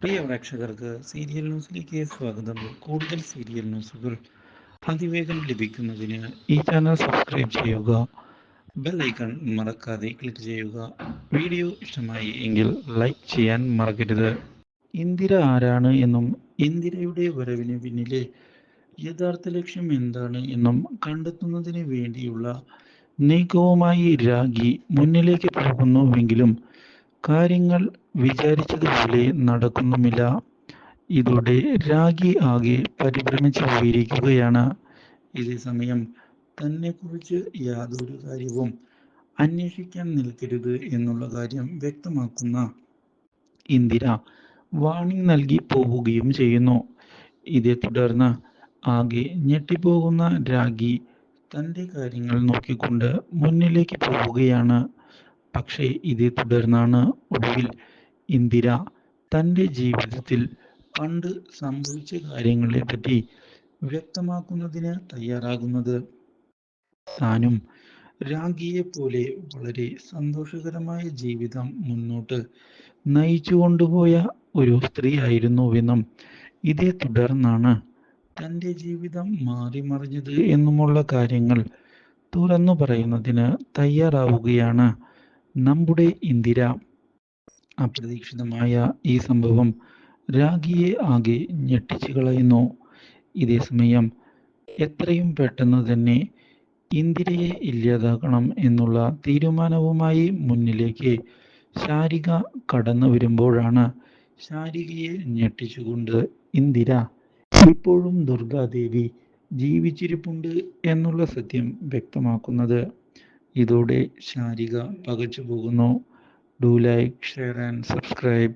പ്രിയ പ്രേക്ഷകർക്ക് സീരിയൽ ന്യൂസിലേക്ക് സ്വാഗതം. കൂടുതൽ സീരിയൽ ന്യൂസുകൾ അതിവേഗം ലഭിക്കുന്നതിന് ഈ ചാനൽ സബ്സ്ക്രൈബ് ചെയ്യുക ബെൽ ഐക്കൺ മറക്കാതെ ക്ലിക്ക് ചെയ്യുക. വീഡിയോ ഇഷ്ടമായി എങ്കിൽ ലൈക്ക് ചെയ്യാൻ മറക്കരുത്. ഇന്ദിര ആരാണ് എന്നും ഇന്ദിരയുടെ വരവിന് പിന്നിലെ യഥാർത്ഥ ലക്ഷ്യം എന്താണ് എന്നും കണ്ടെത്തുന്നതിന് വേണ്ടിയുള്ള നീക്കവുമായി രാഗി മുന്നിലേക്ക് പോകുന്നുവെങ്കിലും കാര്യങ്ങൾ വിചാരിച്ചതുപോലെ നടക്കുന്നുമില്ല. ഇതോടെ രാഗി ആകെ പരിഭ്രമിച്ചു പോയിരിക്കുകയാണ്. ഇതേ സമയം തന്നെക്കുറിച്ച് യാതൊരു കാര്യവും അന്വേഷിക്കാൻ നിൽക്കരുത് എന്നുള്ള കാര്യം വ്യക്തമാക്കുന്ന ഇന്ദിര വാണിംഗ് നൽകി പോവുകയും ചെയ്യുന്നു. ഇതേ തുടർന്ന് ആകെ ഞെട്ടിപ്പോകുന്ന രാഗി തന്റെ കാര്യങ്ങൾ നോക്കിക്കൊണ്ട് മുന്നിലേക്ക് പോവുകയാണ്. പക്ഷേ ഇതേ തുടർന്നാണ് ഒടുവിൽ ഇന്ദിര തന്റെ ജീവിതത്തിൽ പണ്ട് സംഭവിച്ച കാര്യങ്ങളെ പറ്റി വ്യക്തമാക്കുന്നതിന് തയ്യാറാകുന്നത്. താനും രാഗിയെ പോലെ വളരെ സന്തോഷകരമായ ജീവിതം മുന്നോട്ട് നയിച്ചു കൊണ്ടുപോയ ഒരു സ്ത്രീയായിരുന്നുവെന്നും ഇതേ തുടർന്നാണ് തന്റെ ജീവിതം മാറി മറിഞ്ഞത് എന്നുമുള്ള കാര്യങ്ങൾ തുറന്നു പറയുന്നതിന് തയ്യാറാവുകയാണ്. നമ്മുടെ ഇന്ദിര. അപ്രതീക്ഷിതമായ ഈ സംഭവം രാഗിയെ ആകെ ഞെട്ടിച്ചു കളയുന്നു. ഇതേ സമയം എത്രയും പെട്ടെന്ന് തന്നെ ഇന്ദിരയെ ഇല്ലാതാക്കണം എന്നുള്ള തീരുമാനവുമായി മുന്നിലേക്ക് ശാരിക കടന്നു വരുമ്പോഴാണ് ശാരികയെ ഞെട്ടിച്ചുകൊണ്ട് ഇന്ദിര ഇപ്പോഴും ദുർഗാദേവി ജീവിച്ചിരിപ്പുണ്ട് എന്നുള്ള സത്യം വ്യക്തമാക്കുന്നത്. ഇതോടെ ശാരിക പകച്ചു പോകുന്നു. Do like share and subscribe